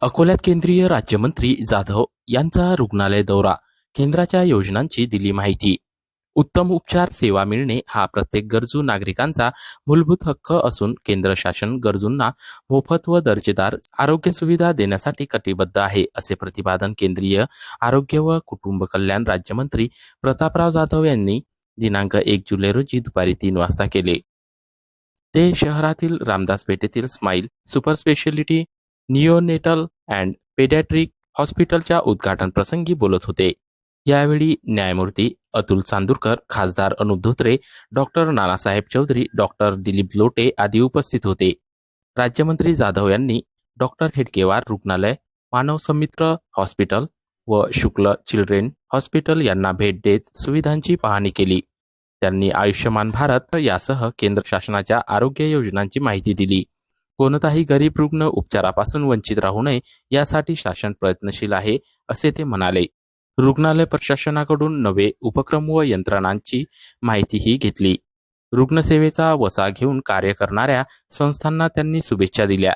अकोल्यात केंद्रीय राज्यमंत्री जाधव यांचा रुग्णालय दौरा केंद्राच्या योजनांची दिली माहिती. उत्तम उपचार सेवा मिळणे हा प्रत्येक गरजू नागरिकांचा मूलभूत हक्क असून केंद्र शासन गरजूंना मोफत व दर्जेदार आरोग्य सुविधा देण्यासाठी कटिबद्ध आहे असे प्रतिपादन केंद्रीय आरोग्य व कुटुंब कल्याण राज्यमंत्री प्रतापराव जाधव यांनी दिनांक एक जुलै रोजी दुपारी तीन वाजता केले. ते शहरातील Ramdas पेठेतील Smile super speciality neonatal and paediatric हॉस्पिटलच्या उद्घाटन प्रसंगी बोलत होते. यावेळी न्यायमूर्ती अतुल चांदूरकर खासदार अनुप धोत्रे डॉक्टर नानासाहेब चौधरी डॉक्टर दिलीप लोटे आदी उपस्थित होते. राज्यमंत्री जाधव यांनी डॉक्टर हेडगेवार रुग्णालय मानव समित्र हॉस्पिटल व शुक्ल चिल्ड्रेन हॉस्पिटल यांना भेट देत सुविधांची पाहणी केली. त्यांनी आयुष्यमान भारत यासह केंद्र शासनाच्या आरोग्य योजनांची माहिती दिली. कोणताही गरीब रुग्ण उपचारापासून वंचित राहू नये यासाठी शासन प्रयत्नशील आहे असे ते म्हणाले. रुग्णालय प्रशासनाकडून नवे उपक्रम व यंत्रणांची माहितीही घेतली. रुग्णसेवेचा वसा घेऊन कार्य करणाऱ्या संस्थांना त्यांनी शुभेच्छा दिल्या.